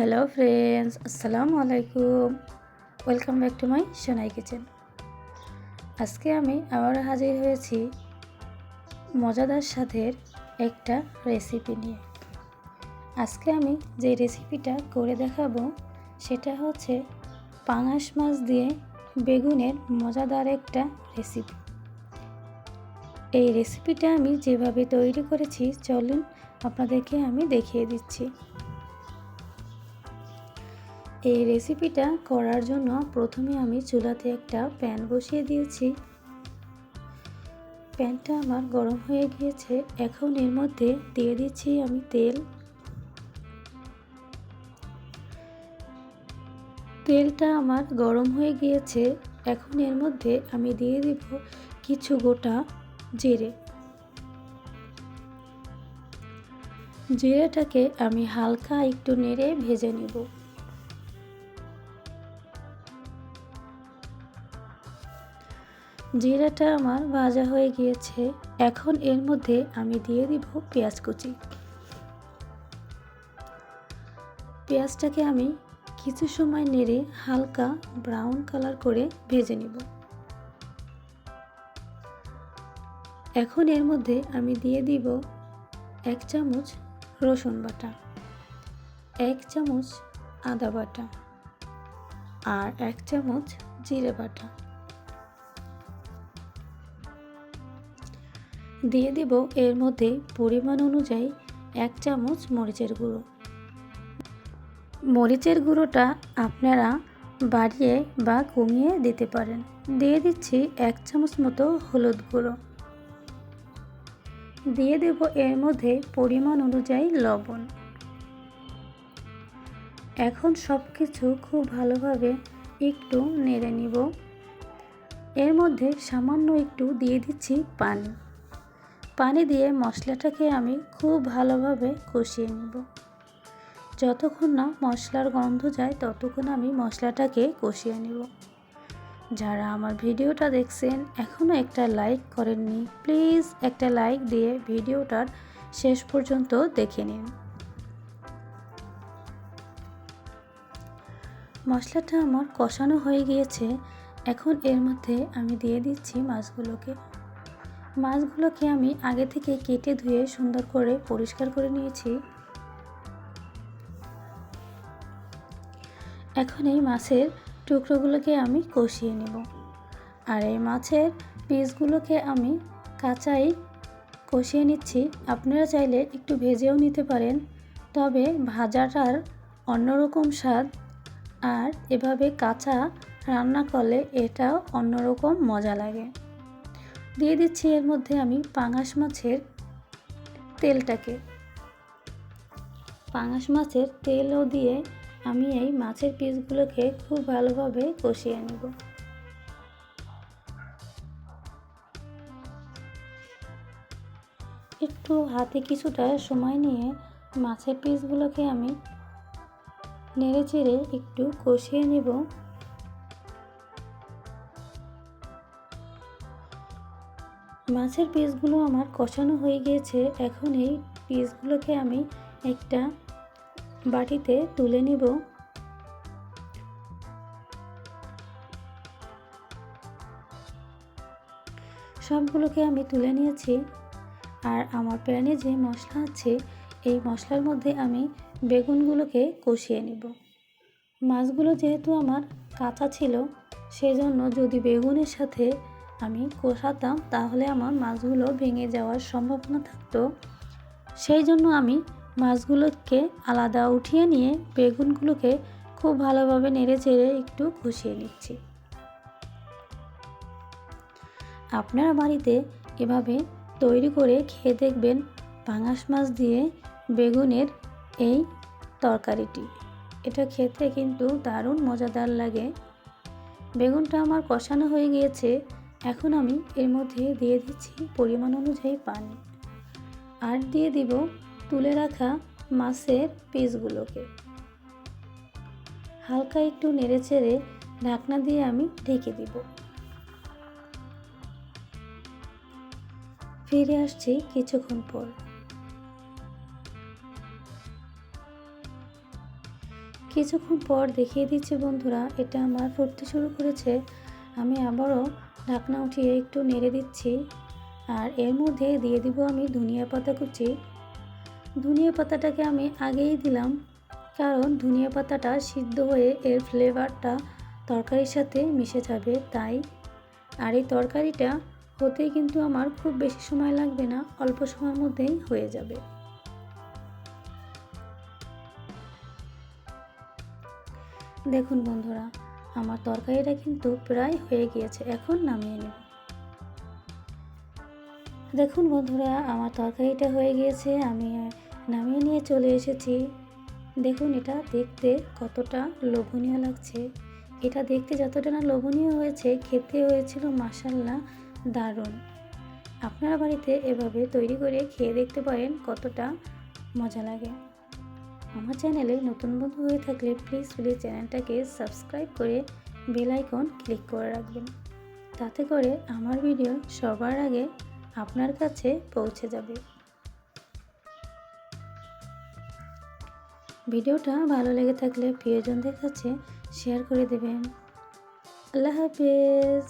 Hello friends, আসসালামু আলাইকুম। Welcome back to my Sonai kitchen. আজকে আমি আবার হাজির হয়েছি মজাদার স্বাদের একটা রেসিপি নিয়ে। আজকে আমি যে রেসিপিটা করে দেখাবো, সেটা হচ্ছে পাঙাশ মাছ দিয়ে বেগুনের মজাদার একটা রেসিপি। এই রেসিপিটা আমি যেভাবে তৈরি করেছি, চলুন আপনাদেরকে আমি দেখিয়ে দিচ্ছি। এই রেসিপিটা করার জন্য প্রথমে আমি চুলাতে একটা প্যান বসিয়ে দিয়েছি। প্যানটা আমার গরম হয়ে গিয়েছে। এখন এর মধ্যে দিয়ে দিচ্ছি আমি তেল। তেলটা আমার গরম হয়ে গিয়েছে। এখন এর মধ্যে আমি দিয়ে দিব কিছু গোটা জিরে। জিরেটাকে আমি হালকা একটু নেড়ে ভেজে নেব। জিরাটা আমার ভাজা হয়ে গিয়েছে। এখন এর মধ্যে আমি দিয়ে দিব পেঁয়াজ কুচি। পেঁয়াজটাকে আমি কিছু সময় নেড়ে হালকা ব্রাউন কালার করে ভেজে নিব। এখন এর মধ্যে আমি দিয়ে দিব এক চামচ রসুন বাটা, এক চামচ আদা বাটা আর এক চামচ জিরে বাটা। দিয়ে দেব এর মধ্যে পরিমাণ অনুযায়ী এক চামচ মরিচের গুঁড়ো। মরিচের গুঁড়োটা আপনারা বাড়িয়ে বা কমিয়ে দিতে পারেন। দিয়ে দিচ্ছি এক চামচ মতো হলুদ গুঁড়ো। দিয়ে দেব এর মধ্যে পরিমাণ অনুযায়ী লবণ। এখন সব কিছু খুব ভালোভাবে একটু নেড়ে নিব। এর মধ্যে সামান্য একটু দিয়ে দিচ্ছি পানি। পানি দিয়ে মশলাটাকে আমি খুব ভালোভাবে কষিয়ে নেব। যতক্ষণ না মশলার গন্ধ যায়, ততক্ষণ আমি মশলাটাকে কষিয়ে নেব। যারা আমার ভিডিওটা দেখছেন এখনও একটা লাইক করেননি, প্লিজ একটা লাইক দিয়ে ভিডিওটার শেষ পর্যন্ত দেখে নিন। মশলাটা আমার কষানো হয়ে গিয়েছে। এখন এর মধ্যে আমি দিয়ে দিচ্ছি মাছগুলোকে। মাছগুলোকে আমি আগে থেকে কেটে ধুয়ে সুন্দর করে পরিষ্কার করে নিয়েছি। এখন এই মাছের টুকরোগুলোকে আমি কষিয়ে নেব। আর এই মাছের পিসগুলোকে আমি কাঁচাই কষিয়ে নিচ্ছি। আপনারা চাইলে একটু ভেজেও নিতে পারেন, তবে ভাজাটার অন্যরকম স্বাদ আর এভাবে কাঁচা রান্না করলে এটাও অন্যরকম মজা লাগে। দিয়ে দিচ্ছি এর মধ্যে আমি পাঙাশ মাছের তেলটাকে। পাঙাশ মাছের তেলও দিয়ে আমি এই মাছের পিসগুলোকে খুব ভালোভাবে কষিয়ে নেব। একটু হাতে কিছুটা সময় নিয়ে মাছের পিসগুলোকে আমি নেড়ে চেড়ে একটু কষিয়ে নেব। মাছের পিসগুলো আমার কষানো হয়ে গিয়েছে। এখন এই পিসগুলোকে আমি একটা বাটিতে তুলে নিব। সবগুলোকে আমি তুলে নিয়েছি। আর আমার প্যানে যে মশলা আছে, এই মশলার মধ্যে আমি বেগুনগুলোকে কষিয়ে নিব। মাছগুলো যেহেতু আমার কাঁচা ছিল, সেজন্য যদি বেগুনের সাথে আমি কষাতাম, তাহলে আমার মাছগুলো ভেঙে যাওয়ার সম্ভাবনা থাকতো। সেই জন্য আমি মাছগুলোকে আলাদা উঠিয়ে নিয়ে বেগুনগুলোকে খুব ভালোভাবে নেড়ে চেড়ে একটু কষিয়ে নিচ্ছি। আপনারা বাড়িতে এভাবে তৈরি করে খেয়ে দেখবেন পাঙাশ মাছ দিয়ে বেগুনের এই তরকারিটি। এটা খেতে কিন্তু দারুণ মজাদার লাগে। বেগুনটা আমার কষানো হয়ে গিয়েছে। এখন আমি এর মধ্যে দিয়ে দিচ্ছি পরিমাণ অনুযায়ী পানি। আর দিয়ে দিব তুলে রাখা মাছের পিসগুলোকে। হালকা একটু নেড়ে চেড়ে ঢাকনা দিয়ে আমি ঢেকে দিব। ফিরে আসছি কিছুক্ষণ পর। কিছুক্ষণ পর দেখিয়ে দিচ্ছি বন্ধুরা, এটা আমার ফুটতে শুরু করেছে। আমি আবারও ঢাকনা উঠিয়ে একটু নেড়ে দিচ্ছি আর এর মধ্যে দিয়ে দিব আমি ধনিয়া পাতা কুচি। ধনিয়া পাতাটাকে আমি আগেই দিলাম কারণ ধনিয়া পাতাটা সিদ্ধ হয়ে এর ফ্লেভারটা তরকারির সাথে মিশে যাবে তাই। আর এই তরকারিটা হতেই কিন্তু আমার খুব বেশি সময় লাগবে না, অল্প সময়ের মধ্যেই হয়ে যাবে। দেখুন বন্ধুরা আমার তরকারিটা কিন্তু প্রায় হয়ে গিয়েছে, এখন নামিয়ে নেব। দেখুন বন্ধুরা, আমার তরকারিটা হয়ে গিয়েছে, আমি নামিয়ে নিয়ে চলে এসেছি। দেখুন, এটা দেখতে কতটা লোভনীয় লাগছে। এটা দেখতে যতটা না লোভনীয় হয়েছে, খেতে হয়েছিল মাসাল্লা দারুণ। আপনারা বাড়িতে এভাবে তৈরি করে খেয়ে দেখতে পারেন কতটা মজা লাগে। আমার চ্যানেলে নতুন বন্ধু হয়ে থাকলে প্লিজ প্লিজ চ্যানেলটাকে সাবস্ক্রাইব করে বেল আইকন ক্লিক করে রাখবেন। তাতে করে আমার ভিডিও সবার আগে আপনার কাছে পৌঁছে যাবে। ভিডিওটা ভালো লেগে থাকলে প্রিয়জনদের কাছে শেয়ার করে দেবেন। আল্লাহ হাফেজ।